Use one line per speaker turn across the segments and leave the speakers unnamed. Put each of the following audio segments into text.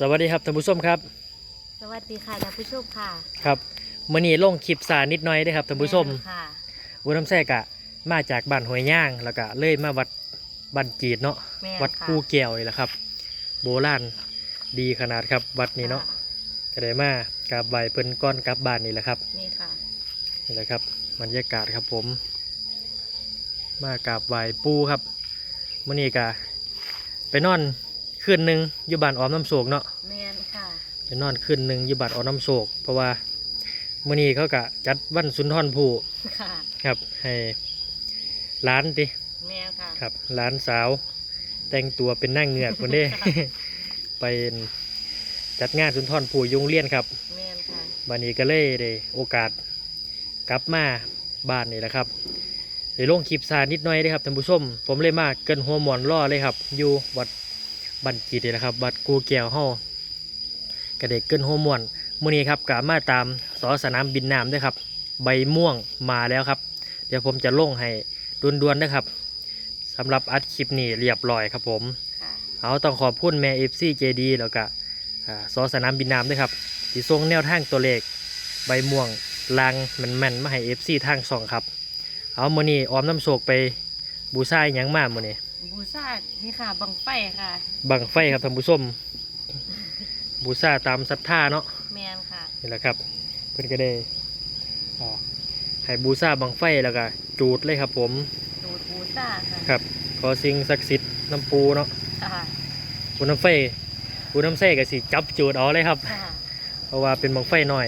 สวัสดีครับท่านผู้ชมครับ
สวัสดีค่ะท่านผู้ชมค่ะ
ครับมื่อนี้ลงคลิปสารนิดหน่อยเด้อครับท่านผู้ชม
แค่ะ
วุ้น้ำแทรกอะมาจากบ้านห้วยย่างแล้วก็เลยมาวัดบ้านจีดเนาะ
แม่น
วัด
ค่ะ
กูแก้วนี่แหละครับ โบราณดีขนาดครับวัดนี้เนาะ
ค่
ก็ได้มากราบไหว้เพิ่นก้อนกลับบ้านนี่แหละครับ
นี่ค่ะ
นี่แหละครับบรรยากาศครับผม มากราบไหว้ปูครับมื่อนี้ก็ไปนอน คืนหนึ่งอยู่บ้านออมน้ำโศกเนาะ
แม่นค่ะ
ไปนอนคืนหนึ่งอยู่บ้านออมน้ำโศก เพราะว่ามื่อนี้เขากะจัดวันสุนทรภู่
ค่ะ
ครับให้ร้านติ
แม่นค่ะ
ครับร้านสาว แต่งตัวเป็นนั่งเงือกคนเด้เป็นจัดงานสุนทรภู่ยุงเลียนครับ
แม่นค่ะ
วันนี้ก็เลยได้โอกาสกลับมาบ้านนี่แหละครับได้ลงคลิปซานิดหน่อยเลยครับท่านผู้ชม ผมเลยมาเกินหัวหมอนล่อเลยครับ อยู่วัด บันจีนี่แหละครับวัดกูแก้วเฮากระเด็กเกินหัวหมอนมื้อนี้ครับกะมาตามสอสนามบินน้ำด้วยครับ ใบม่วงมาแล้วครับ เดี๋ยวผมจะลงให้ด่วนๆนะครับสำหรับอัดคลิปนี้เรียบร้อยครับผม
ค่ะ
เอาต้องขอบคุณแม่เอฟซีเจดีแล้วก็อ่าสอสนามบินน้ำด้วยครับที่ส่งแนวทางตัวเลข ใบม่วงลางแม่นๆมาให้เอฟซีทางสองครับ เอาโมอนี่ออมน้ำโศกไปบูชาอหยังมากโมอนี่
บูชานี่ค่ะ บังไฟค่ะ
บังไฟครับท่านผู้ชมบูชาตามศรัทธาเนาะ
แม่นค่ะ
นี่แหละครับเพื่อนก็ได้อ่าให้บูชาบังไฟแล้วก็จูดเลยครับ ผม
ดูดบูชาค่ะ
ครับขอสิ่งศักดิ์สิทธิ์น้ำปูเนาะ
ค่ะ
ปูน้ำไฟปูน้ำไฟก็สิจับจูดเอาเลยครับ
ค่ะ
เพราะว่าเป็นบังไฟหน่อย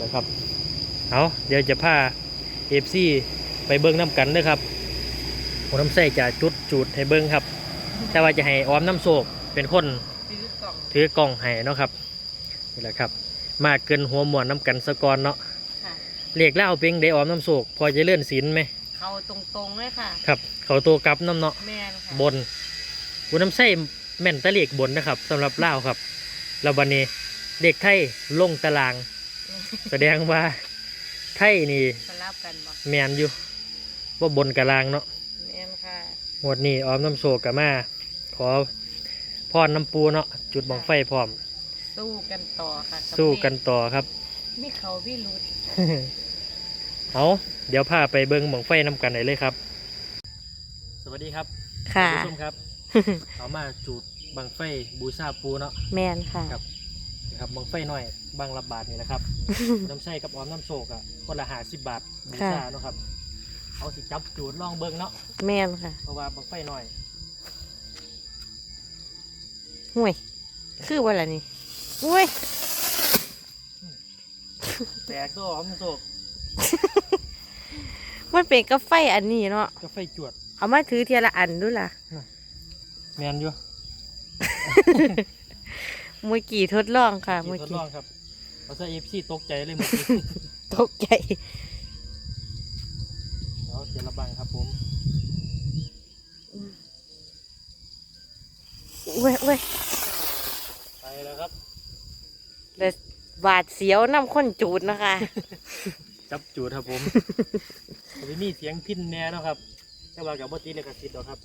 นะครับเอาเดี๋ยวจะพาเอฟซีไปเบิ้งน้ำกันเด้วยครับ ผมน้ำใส่จะจุดจูดให้เบิ้งครับ แต่ว่าจะให้ออมน้ำโศกเป็นคน
ซื้อกล่อง
ถือกล่องให้เนาะครับนี่แหละครับ มาเกินหัวหมวนน้ำกันสะกอนเนาะ
ค่ะ
เรียกเล่าเพียงได้ออมน้ำโศกพอจะเลื่อนศีลไหม
เข้าตรงๆเลยค่ะ
ครับ เขาตัวกลับน้ำเนาะ
แม่นค่ะ
บนบุน้ำใส่แม่นแตะเลียกบนนะครับสำหรับเล่าวครับแล้ววันนี้เด็กไทยลงตาราง แสดงว่าไทยนี่
สลับกันบ่
แมนอยู่ว่าบนกะลางเนาะ
แม่น ค่ะ
หมดนี้ออมน้ำโศกกับมาขอพรน้ำปูเนาะจุดบังไฟพร้อม
สู้กันต่อค่ะบ
สู้กันต่อครับ
มีเขาพี่รุด
เอาเดี๋ยวพาไปเบิ้งบังไฟน้ำกันได้เลยครับ สวัสดีครับ
ค่ะ
ท่านผู้ชมครับ เอามาจุดบังไฟบูชาปูเนาะ
แม่นค่ะ
ครับ นะครับบังไฟหน่อยบางละบาทนี่นะครับ น้ำใส่กับออมน้ำโศกอะคนละหาสิบบาทบูชา
ค่ะ
เนาะครับ เอาสิจับจูดลองเบิ้งเนาะ
แม่นค่ะ
เพราะว่าบังไฟหน่อย
ห่วย คือว่าอะไรนี่ห่วย
แตกตัวออมน้ำโศก
มันเป็นกาแฟอันนี้เนาะ
ก็ไฟจวด
เอามาถือเทียละอันด้วยล่ะ
แมนอยู่
เมื่อกี้ทดลองค่ะ
ที่
เมื่อ
ทด
กี้
ลองครับเอาซะเอฟซีตกใจเลยเมื่อกี้
ตกใจ
เอาเสียระบังครับผม
เว้ยเว้ย
ไปแล้วครับ
แต่บาดเสียวน้ำข้นจูดนะคะ
จับจูดครับผมจะมีเสียงพินแน่เนาะครับแต่ว่ากับบ่ตีเลยกระสิทธิ์หรอกครับ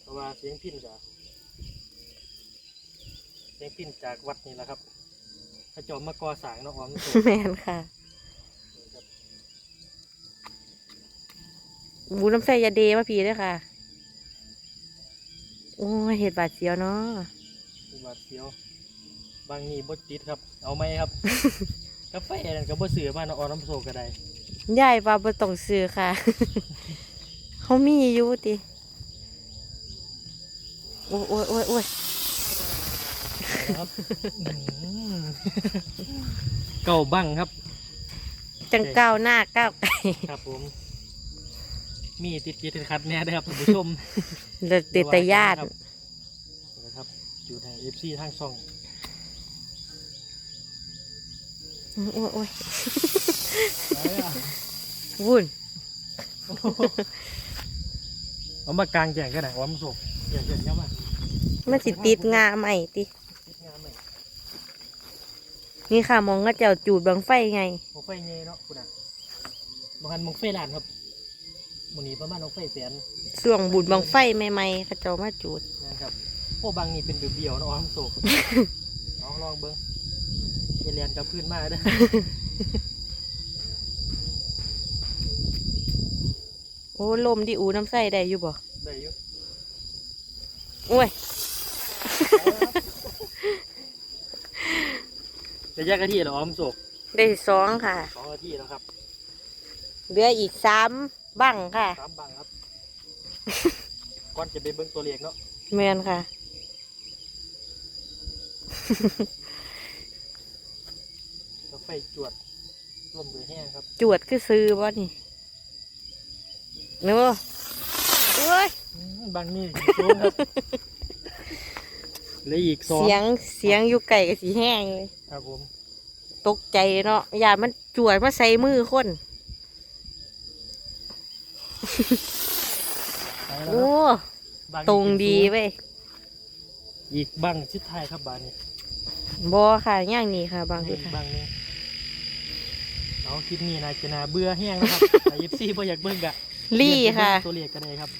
เพราะว่าเสียงพินกับเสียงพินจากวัดนี่แหละครับพระเจอมมาก่อสร้างเนาะออมน้ำโศก
แม่นค่ะ
บู
น้ำใส่ยาเดมาพีด้วยค่ะ โอ้ยเห็ดบาดเสียวเนาะ
อุบาทเสียว บางนี่บดติดครับ เอาไหมครับ กาแฟนั่นก็บ่เสือมาเนาะออน้ำโซก็ได้
ยายว่าบ่ต้องซื้อค่ะ เขามีอยู่ติ โอ้ยโอ้ยโอ้ยโอ้ย
ครับอืมเก่าบังครับ
จังก้าวหน้าก้าวไกล
ครับผม มีติดติดขัดๆแน่เด้อครับท่านผู้ชม
เลือดติดแต่ญาติ
นะครับอยู่ในเอฟซีทางช่อง
โอ้ยโอ้ย
เอาเลยอะ
วุ่น
เอามากลางแจงกันหน่อยออมโซแจงแจงเยอะมาก
มันสิติดงาใหม่ติ
ติดงานไหม
นี่ค่ะมองก็เจ้าจูดบังไฟไง
มองไฟเงยเนาะคุณอะบางคันมองไฟลานครับ มันนี้ประมาณมองไฟแสน
ส่วงบุญบังไฟใหม่ๆเขาเจ้ามาจูด
นะครับโอ้บางนี่เป็นเบี้ยวๆนะอ๋อมโศกเอาลองเบิ้งเอเลียนกับพื้นมาเด้อ
โอ้ลมดิอูน้ำใส่ได้อยู่บ่
ได้อยู่
โอ้ย
จะแยกกันที่เหรออ๋อมโศก
ได้สองค่ะ
สองนาทีแล้วครับ
เหลืออีกสาม บังค่ะ
สามบังครับ ก่อนจะไปเบิ้งตัวเลขเนาะ
แมนค่ะ
กาไฟจวดร่วมมือแห้งครับ
จวดคือซื้อบ่นี่เนู้โอ้ย
อืมบางนี่สูงครับเหลืออีกสอง
เสียงเสียงอยู่ไก่กับสีแห้งเลย
ครับผม
ตกใจเนาะอย่ามันจวดมาใส่มือคน
ไปแล้ว
โอ้
ครับบันี่
ตรงดี
เป็น
เว้ย
สูงอีกบังชิดท้ายครับบานนี้
บอค่ะย่างนี้ค่ะบางที
อีก
ค่ะ
บังหนึงเอาคลิปนี้นายจะนาเบื่อแห้งนะครับไอเอฟซีพออยากเบิ่งกะ
ลี่ค่ะ
ตัวเลขก็ได้ครับ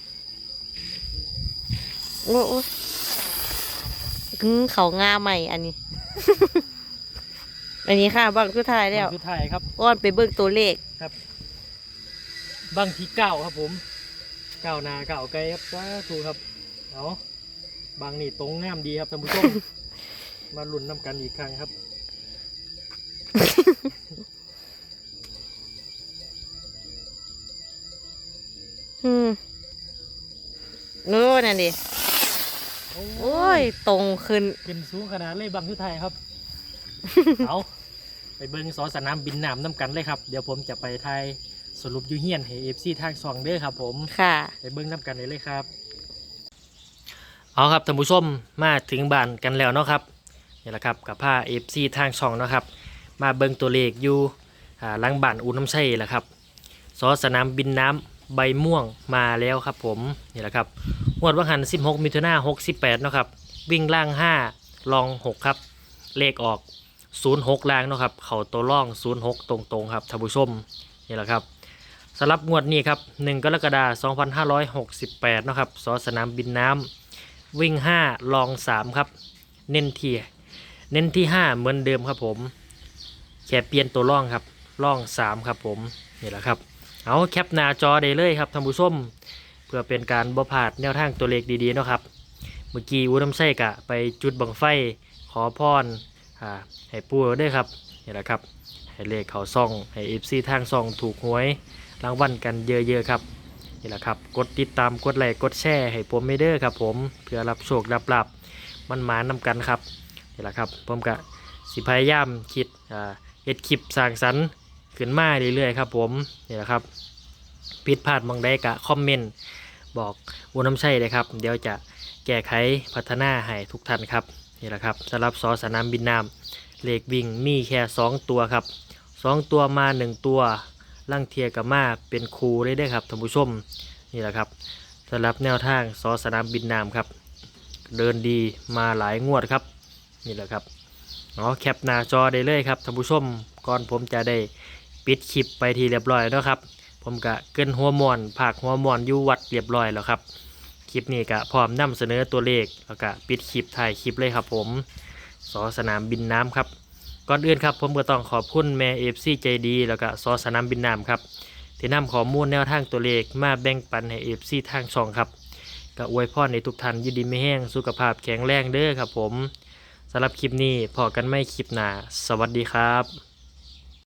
โอ้โอ้อืมเขางาใหม่อันนี้ อันนี้ค่ะบางสุดท้ายแล้ว
บังสุดท้ายครับ
ก้อนไปเบิกตัวเลข
บั งที่เก้าครับผมเก้าหนาเก้าไกลครับสาธุครับเอาบังนี่ตรงงามดีครับท่านผู้ชม มาลุ้นน้ำกันอีกครั้งครับ
อืมนู้นนั่นดิ โอ้ย ตรงขึ้น
ขึ้นสูงขนาดเลยบังสุดท้ายครับ เอาไปเบิ้งสอสนามบินน้ำน้ำกันเลยครับ เดี๋ยวผมจะไปไทย สรุปอยูเฮียนให้เอฟซีทางซองเด้อครับ ผม
ค่ะ
ไปเบิ้งน้ำกันเลยเลยครับ เอาครับท่านผู้ชมมาถึงบ้านกันแล้วเนาะครับนี่แหละครับกับผ้าเอฟซีทางช่องเนาะครับ มาเบิ้งตัวเลขอยู่อ่าหลังบ้านอูน้ำใช่แหละครับสอสนามบินน้ำใบม่วงมาแล้วครับ ผมนี่แหละครับงวดวันหัน 16 มิถุนา68เนาะครับวิ่งล่าง 5 ลอง 6 ครับ เลขออก 06 ล่างเนาะครับ เข่าตัวล่อง 06 ตรงๆครับท่านผู้ชมนี่แหละครับ สำหรับงวดนี้ครับ 1 กรกฎาคม2568 นะครับสอสนามบินน้ำวิ่ง 5 ลอง 3 ครับ เน้นที่เน้นที่ 5 เหมือนเดิมครับผม แค่เปลี่ยนตัวล่องครับล่อง 3 ครับผมนี่แหละครับ เอาแคปหน้าจอได้เลยครับท่านผู้ชมเพื่อเป็นการบ่พลาดแนวทางตัวเลขดีๆนะครับ เมื่อกี้อูน้ำไส้กะไปจุดบังไฟขอพรอ่าให้ปู่ด้วยครับนี่แหละครับให้เลขเขาซ่องให้เอฟซีทางซ่องถูกหวย รางวัลกันเยอะๆครับนี่แหละครับกดติดตามกดไลค์กดแชร์ให้ผมไม่เด้อครับ ผมเพื่อรับโชครับลับมันหมานำกันครับนี่แหละครับผมกะสิพยายามคิดเอ็ดคลิปสร้างสรรค์ขึ้นมาเรื่อยๆครับ ผมนี่แหละครับผิดพลาดบางใดกะคอมเมนต์บอกวุ้น้ำใช่เลยครับ เดี๋ยวจะแก้ไขพัฒนาให้ทุกท่านครับนี่แหละครับสำหรับซอสนามบินน้ำเลขวิ่งมีแค่ 2 ตัวครับ 2 ตัวมา 1 ตัว ลังเทียกับมาเป็นครูได้ได้อครับท่านผู้ชมนี่แหละครับสำหรับแนวทางสอสนามบินน้ำครับ เดินดีมาหลายงวดครับ นี่แหละครับเนาแคปหน้าจอได้เลยครับท่านผู้ชมก่อนผมจะได้ปิดคลิปไปทีเรียบร้อยแล้วครับ ผมกะเกินหัวมอนผากหัวมอนอยู่วัดเรียบร้อยแล้วครับ คลิปนี้กะพร้อมนำเสนอตัวเลขแล้วก็ปิดคลิปถ่ายคลิปเลยครับผมสอสนามบินน้ำครับ ก่อนอื่นครับผมก็ต้องขอบคุณแม่เอฟซีใจดี แล้วก็ซอสนามบินน้ำครับที่นำข้อมูลแนวทางตัวเลขมาแบ่งปันให้เอฟซีทางช่องครับก็อวยพรในทุกท่านยินดีไม่แห้งสุขภาพแข็งแรงเด้อครับผมสำหรับคลิปนี้พอกันไม่คลิปหนาสวัสดีครับ